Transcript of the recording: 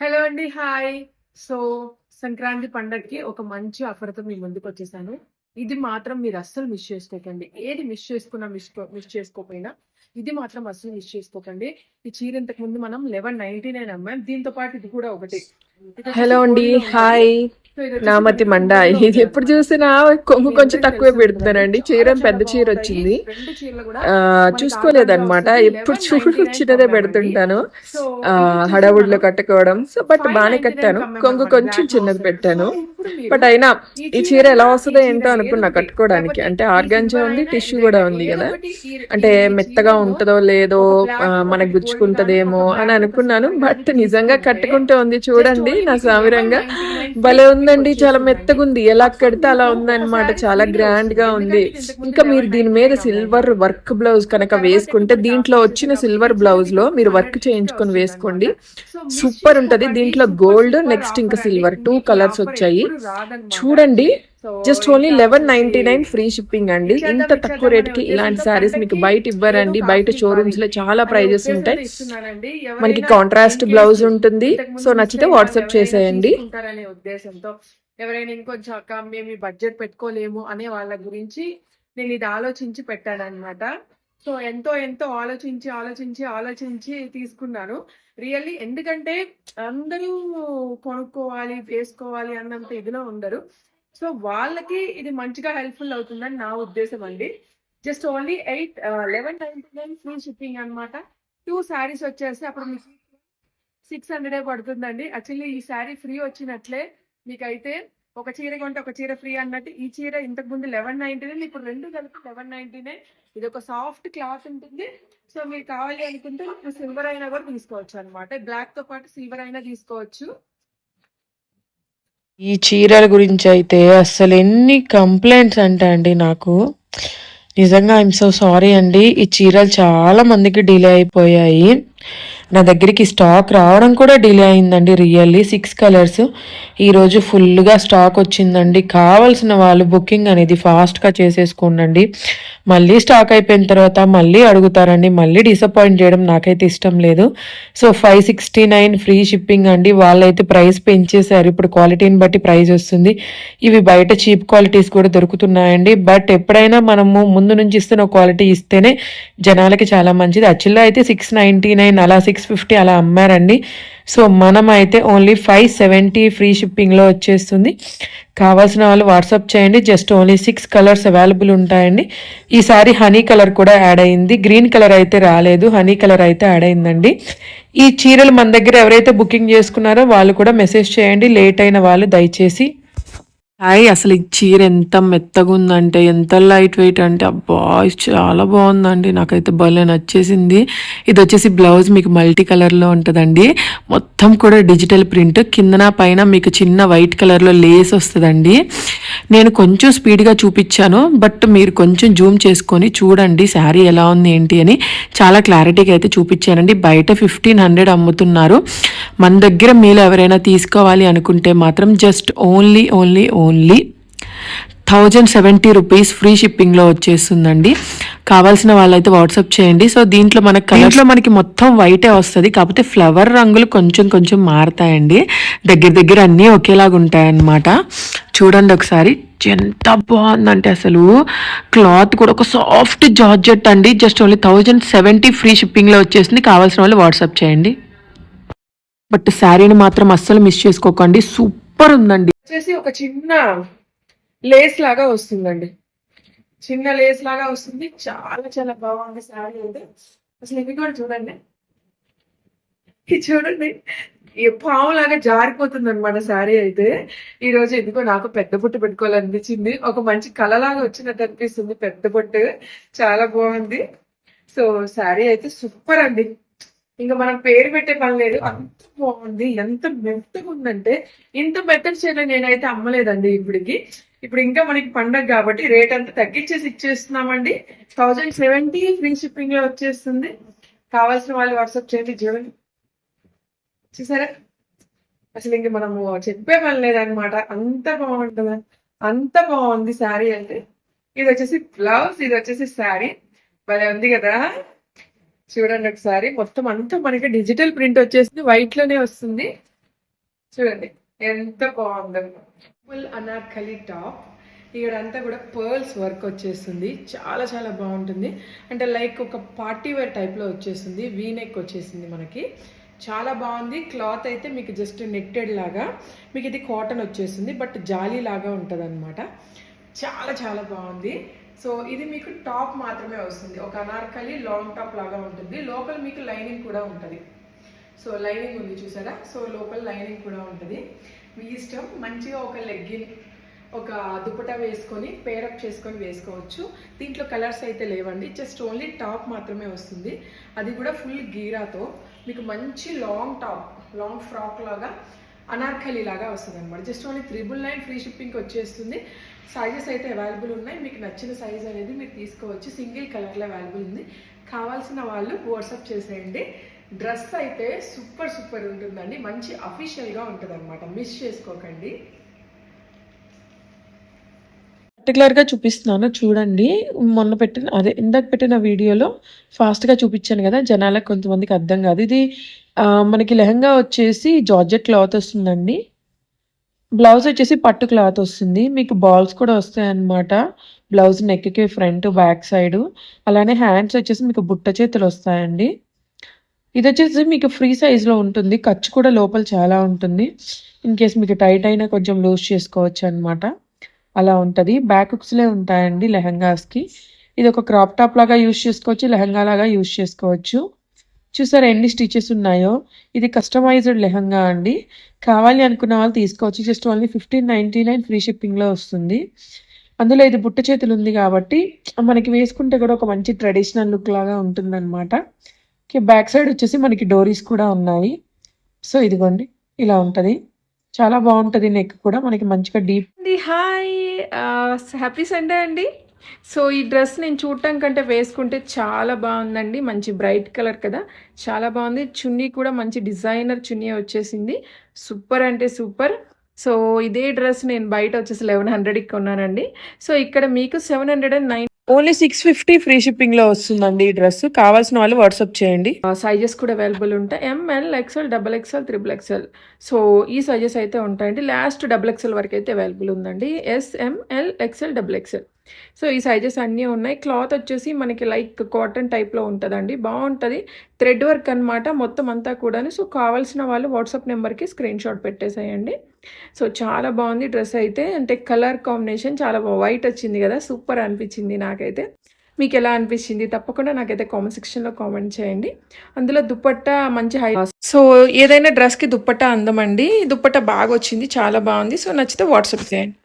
Hello అండి hi so Sankranti పండగకి ఒక మంచి ఆఫర్తో మీ ముందుకు వచ్చేసాను ఇది మాత్రం మీరు అస్సలు మిస్ చేసుకోకండి. ఏది మిస్ చేసుకున్నా మిస్ మిస్ చేసుకోకపోయినా ఇది మాత్రం అస్సలు మిస్ చేసుకోకండి. ఈ చీర ఇంతకు ముందు మనం లెవెన్ నైన్టీ నైన్ అమ్మాం. దీంతో పాటు ఇది కూడా ఒకటి. హలో అండి. హాయ్ నామతి మండ ఇది. ఎప్పుడు చూసినా కొంగు కొంచెం తక్కువే పెడుతున్నానండి చీర పెద్ద చీర వచ్చింది. ఆ చూసుకోలేదన్నమాట. ఎప్పుడు చూడు చిన్నదే పెడుతుంటాను. ఆ హడావుడిలో కట్టుకోవడం. సో బట్ బాగానే కట్టాను. కొంగు కొంచెం చిన్నది పెట్టాను. బట్ అయినా ఈ చీర ఎలా వస్తుందో ఏంటో అనుకున్నా కట్టుకోవడానికి. అంటే ఆర్గాంజా ఉంది టిష్యూ కూడా ఉంది కదా. అంటే మెత్తగా ఉంటుందో లేదో మనకు గుచ్చుకుంటదేమో అని అనుకున్నాను. బట్ నిజంగా కట్టుకుంటే ఉంది చూడండి నా సామిరంగా భలే ఉందండి చాలా మెత్తగా ఉంది ఎలా కడితే అలా ఉందన్నమాట. చాలా గ్రాండ్గా ఉంది. ఇంకా మీరు దీని మీద సిల్వర్ వర్క్ బ్లౌజ్ కనుక వేసుకుంటే దీంట్లో వచ్చిన సిల్వర్ బ్లౌజ్లో మీరు వర్క్ చేయించుకొని వేసుకోండి. సూపర్ ఉంటది దీంట్లో గోల్డ్ నెక్స్ట్ ఇంకా సిల్వర్ టూ కలర్స్ వచ్చాయి చూడండి just only eleven ninety nine free shipping అండి. ఇంత తక్కువ రేట్కి ఇలాంటి సారీస్ మీకు బయట ఇవ్వరండి. బయట షోరూమ్స్లో చాలా ప్రైజెస్ ఉంటాయి. మనకి కాంట్రాస్ట్ బ్లౌజ్ ఉంటుంది. సో నచ్చితే వాట్సాప్ చేసేయండి. ఉద్దేశంతో ఎవరైనా ఇంకొంచెం అక్క మేము ఈ బడ్జెట్ పెట్టుకోలేము అనే వాళ్ళ గురించి నేను ఇది ఆలోచించి పెట్టాను అనమాట సో ఎంతో ఎంతో ఆలోచించి ఆలోచించి ఆలోచించి తీసుకున్నాను. రియల్లీ ఎందుకంటే అందరూ కొనుక్కోవాలి వేసుకోవాలి అన్నంత ఇదిలో ఉండరు. సో వాళ్ళకి ఇది మంచిగా హెల్ప్ఫుల్ అవుతుందని నా ఉద్దేశం అండి. Just only eight eleven ninety nine free shipping అనమాట టూ శారీస్ వచ్చేసి అప్పుడు మీకు సిక్స్ హండ్రెడే పడుతుందండి. యాక్చువల్లీ ఈ శారీ ఫ్రీ వచ్చినట్లే మీకైతే ఒక చీర కొంటే ఒక చీర ఫ్రీ అన్నట్టు. ఈ చీర ఇంతకు ముందు లెవెన్ నైన్టీనే ఇప్పుడు రెండు కలిపి లెవెన్ నైన్టీనే ఇది ఒక సాఫ్ట్ క్లాత్ ఉంటుంది. సో మీరు కావాలి అనుకుంటే సిల్వర్ అయినా కూడా తీసుకోవచ్చు అనమాట బ్లాక్తో పాటు సిల్వర్ అయినా తీసుకోవచ్చు. ఈ చీరల గురించి అయితే అసలు ఎన్ని కంప్లైంట్స్ అంటే అండి నాకు. నిజంగా ఐఎమ్ సో సారీ అండి. ఈ చీరలు చాలా మందికి డిలే అయిపోయాయి. నా దగ్గరికి స్టాక్ రావడం కూడా డిలే అయిందండి. రియల్లీ సిక్స్ కలర్స్ ఈరోజు ఫుల్గా స్టాక్ వచ్చిందండి. కావాల్సిన వాళ్ళు బుకింగ్ అనేది ఫాస్ట్గా చేసేసుకోండి మళ్ళీ స్టాక్ అయిపోయిన తర్వాత మళ్ళీ అడుగుతారండి. మళ్ళీ డిసప్పాయింట్ చేయడం నాకైతే ఇష్టం లేదు. So five sixty nine free shipping అండి. వాళ్ళైతే ప్రైస్ పెంచేశారు. ఇప్పుడు క్వాలిటీని బట్టి ప్రైస్ వస్తుంది. ఇవి బయట చీప్ క్వాలిటీస్ కూడా దొరుకుతున్నాయండి. బట్ ఎప్పుడైనా మనము ముందు నుంచి ఇస్తున్న క్వాలిటీ ఇస్తేనే జనాలకి చాలా మంచిది. యాక్చువల్గా అయితే సిక్స్ నైంటీ నైన్ అలా సిక్స్ ఫిఫ్టీ అలా అమ్మారండి. సో మనం అయితే ఓన్లీ ఫైవ్ సెవెంటీ ఫ్రీ షిప్పింగ్లో వచ్చేస్తుంది. కావాల్సిన వాళ్ళు వాట్సాప్ చేయండి. Just only six colours available ఉంటాయండి. ఈసారి హనీ కలర్ కూడా యాడ్ అయింది. గ్రీన్ కలర్ అయితే రాలేదు. హనీ కలర్ అయితే యాడ్ అయిందండి. ఈ చీరలు మన దగ్గర ఎవరైతే బుకింగ్ చేసుకున్నారో వాళ్ళు కూడా మెసేజ్ చేయండి. లేట్ అయిన వాళ్ళు దయచేసి హాయ్ అసలు ఈ చీర ఎంత మెత్తగా ఉందంటే ఎంత లైట్ వెయిట్ అంటే అబ్బా చాలా బాగుందండి. నాకైతే భలే నచ్చేసింది. ఇది వచ్చేసి బ్లౌజ్ మీకు మల్టీ కలర్లో ఉంటుందండి. మొత్తం కూడా డిజిటల్ ప్రింట్ కిందన పైన మీకు చిన్న వైట్ కలర్లో లేస్ వస్తుందండి. నేను కొంచెం స్పీడ్గా చూపించాను బట్ మీరు కొంచెం జూమ్ చేసుకొని చూడండి శారీ ఎలా ఉంది ఏంటి అని. చాలా క్లారిటీగా అయితే చూపించానండి. బయట ఫిఫ్టీన్ హండ్రెడ్ అమ్ముతున్నారు. మన దగ్గర మీరు ఎవరైనా తీసుకోవాలి అనుకుంటే మాత్రం just only only only only thousand seventy rupees free షిప్పింగ్లో వచ్చేస్తుందండి. కావాల్సిన వాళ్ళైతే వాట్సాప్ చేయండి. సో దీంట్లో మనకి కలర్లో మనకి మొత్తం వైటే వస్తుంది. కాకపోతే ఫ్లవర్ రంగులు కొంచెం కొంచెం మారుతాయండి. దగ్గర దగ్గర అన్నీ ఒకేలాగా ఉంటాయన్నమాట. చూడండి ఒకసారి. ఎంత బాగుందంటే అసలు. క్లాత్ కూడా ఒక సాఫ్ట్ జార్జెట్ అండి. Just only thousand seventy free షిప్పింగ్లో వచ్చేసింది. కావాల్సిన వాళ్ళు వాట్సాప్ చేయండి. బట్ శారీని మాత్రం అస్సలు మిస్ చేసుకోకండి. సూపర్ సూపర్ ఉందండి. వచ్చేసి ఒక చిన్న లేస్ లాగా వస్తుందండి. చిన్న లేస్ లాగా వస్తుంది. చాలా చాలా బాగుంది శారీ అయితే. అసలు ఇవి కూడా చూడండి. ఇది చూడండి. ఈ పాము లాగా జారిపోతుంది అనమాట శారీ అయితే. ఈ రోజు ఎందుకో నాకు పెద్ద బొట్టు పెట్టుకోవాలనిపించింది. ఒక మంచి కళలాగా వచ్చినట్టు అనిపిస్తుంది. పెద్ద బొట్టు. చాలా బాగుంది. సో శారీ అయితే సూపర్ అండి. ఇంకా మనం పేరు పెట్టే పని లేదు. అంత బాగుంది. ఎంత మెత్తగా ఉందంటే ఇంత మెత్తటి చీర నేనైతే అమ్మలేదండి ఇప్పటికి. ఇప్పుడు ఇంకా మనకి పండగ కాబట్టి రేట్ అంతా తగ్గించేసి ఇచ్చేస్తున్నామండి. థౌజండ్ సెవెంటీ ఫ్రీ షిప్పింగ్లో వచ్చేస్తుంది. కావాల్సిన వాళ్ళు వాట్సాప్ చేయండి. చూడండి చూసారా? అసలు ఇంక మనము చెప్పే పని లేదనమాట అంత బాగుంటుంది. అంత బాగుంది శారీ అయితే ఇది వచ్చేసి బ్లౌజ్ ఇది వచ్చేసి శారీ. భలే ఉంది కదా? చూడండి ఒకసారి. మొత్తం అంతా మనకి డిజిటల్ ప్రింట్ వచ్చేసింది. వైట్లోనే వస్తుంది. చూడండి ఎంత బాగుందో. ఫుల్ అనార్కలి టాప్ ఇక్కడంతా కూడా పర్ల్స్ వర్క్ వచ్చేస్తుంది. చాలా చాలా బాగుంటుంది. అంటే లైక్ ఒక పార్టీ వేర్ టైప్లో వచ్చేస్తుంది. వీ నెక్ వచ్చేసింది మనకి. చాలా బాగుంది. క్లాత్ అయితే మీకు జస్ట్ నెట్టెడ్ లాగా. మీకు ఇది కాటన్ వచ్చేస్తుంది. బట్ జాలీ లాగా ఉంటుంది చాలా చాలా బాగుంది. సో ఇది మీకు టాప్ మాత్రమే వస్తుంది. ఒక అనార్కలి లాంగ్ టాప్ లాగా ఉంటుంది. లోపల మీకు లైనింగ్ కూడా ఉంటుంది. సో లైనింగ్ ఉంది చూసారా? సో లోపల లైనింగ్ కూడా ఉంటుంది. మీ ఇష్టం. మంచిగా ఒక లెగ్గిన్ ఒక దుపటా వేసుకొని పేరప్ చేసుకొని వేసుకోవచ్చు. దీంట్లో కలర్స్ అయితే లేవండి. జస్ట్ ఓన్లీ టాప్ మాత్రమే వస్తుంది. అది కూడా ఫుల్ గీరాతో. మీకు మంచి లాంగ్ టాప్ లాంగ్ ఫ్రాక్ లాగా అనార్కలి లాగా వస్తుంది అనమాట just only triple nine free షిప్పింగ్కి వచ్చేస్తుంది. సైజెస్ అయితే అవైలబుల్ ఉన్నాయి. మీకు నచ్చిన సైజ్ అనేది మీరు తీసుకోవచ్చు. సింగిల్ కలర్లో అవైలబుల్ ఉంది. కావాల్సిన వాళ్ళు వాట్సాప్ చేసేయండి. డ్రెస్ అయితే సూపర్ సూపర్ ఉంటుందండి. మంచి అఫీషియల్గా ఉంటుంది అనమాట మిస్ చేసుకోకండి. పర్టికులర్గా చూపిస్తున్నాను చూడండి. మొన్న పెట్టిన అదే ఇందాక పెట్టిన వీడియోలో ఫాస్ట్గా చూపించాను కదా జనాలకు కొంతమందికి అర్థం కాదు. ఇది మనకి లెహంగా వచ్చేసి జార్జెట్ క్లాత్ వస్తుందండి. బ్లౌజ్ వచ్చేసి పట్టు క్లాత్ వస్తుంది. మీకు బాల్స్ కూడా వస్తాయన్నమాట బ్లౌజ్ నెక్కి ఫ్రంట్ బ్యాక్ సైడ్. అలానే హ్యాండ్స్ వచ్చేసి మీకు బుట్ట చేతులు వస్తాయండి. ఇది వచ్చేసి మీకు ఫ్రీ సైజ్లో ఉంటుంది. ఖర్చు కూడా లోపల చాలా ఉంటుంది. ఇన్ కేస్ మీకు టైట్ అయినా కొంచెం లూజ్ చేసుకోవచ్చు అనమాట అలా ఉంటుంది. బ్యాక్ హుక్స్లే ఉంటాయండి లెహంగాస్కి. ఇది ఒక క్రాప్ టాప్ లాగా యూజ్ చేసుకోవచ్చు లెహంగా లాగా యూస్ చేసుకోవచ్చు. చూసారా ఎన్ని స్టిచెస్ ఉన్నాయో? ఇది కస్టమైజ్డ్ లెహంగా అండి. కావాలి అనుకున్న వాళ్ళు తీసుకోవచ్చు. Just only fifteen ninety nine free షిప్పింగ్లో వస్తుంది. అందులో ఇది బుట్ట చేతులు ఉంది కాబట్టి మనకి వేసుకుంటే కూడా ఒక మంచి ట్రెడిషనల్ లుక్ లాగా ఉంటుందన్నమాట. ఓకే బ్యాక్ సైడ్ వచ్చేసి మనకి డోరీస్ కూడా ఉన్నాయి. సో ఇదిగోండి ఇలా ఉంటుంది. చాలా బాగుంటుంది నెక్ కూడా. మనకి మంచిగా డీప్ హాయ్ హ్యాపీ సండే అండి. సో ఈ డ్రెస్ నేను చూడటం కంటే వేసుకుంటే చాలా బాగుందండి. మంచి బ్రైట్ కలర్ కదా. చాలా బాగుంది. చున్నీ కూడా మంచి డిజైనర్ చున్నీ వచ్చేసింది. సూపర్ అంటే సూపర్ సో ఇదే డ్రెస్ నేను బయట వచ్చేసి లెవెన్ హండ్రెడ్కి కొన్నానండి. సో ఇక్కడ మీకు seven hundred and nine only six fifty free షిప్పింగ్లో వస్తుందండి ఈ డ్రెస్. కావాల్సిన వాళ్ళు వాట్సాప్ చేయండి. సైజెస్ కూడా అవైలబుల్ ఉంటాయి. M L XL double XL triple XL so ఈ సైజెస్ అయితే ఉంటాయండి. లాస్ట్ డబుల్ ఎక్స్ఎల్ వరకు అయితే అవైలబుల్ ఉందండి. S M L XL double XL so ఈ సైజెస్ అన్నీ ఉన్నాయి. క్లాత్ వచ్చేసి మనకి లైక్ కాటన్ టైప్లో ఉంటుందండి. బాగుంటుంది థ్రెడ్ వర్క్ అన్నమాట మొత్తం అంతా కూడాను. సో కావాల్సిన వాళ్ళు వాట్సాప్ నెంబర్కి స్క్రీన్ షాట్ పెట్టేసేయండి. సో చాలా బాగుంది డ్రెస్ అయితే. అంటే కలర్ కాంబినేషన్ చాలా వైట్ వచ్చింది కదా. సూపర్ అనిపించింది నాకైతే. మీకు ఎలా అనిపించింది? తప్పకుండా నాకైతే కామెంట్ సెక్షన్లో కామెంట్ చేయండి. అందులో దుప్పట్ట మంచి హై సో ఏదైనా డ్రెస్కి దుపట్టా అందమండి. దుప్పట్ట బాగా వచ్చింది చాలా బాగుంది సో నచ్చితే వాట్సాప్ చేయండి.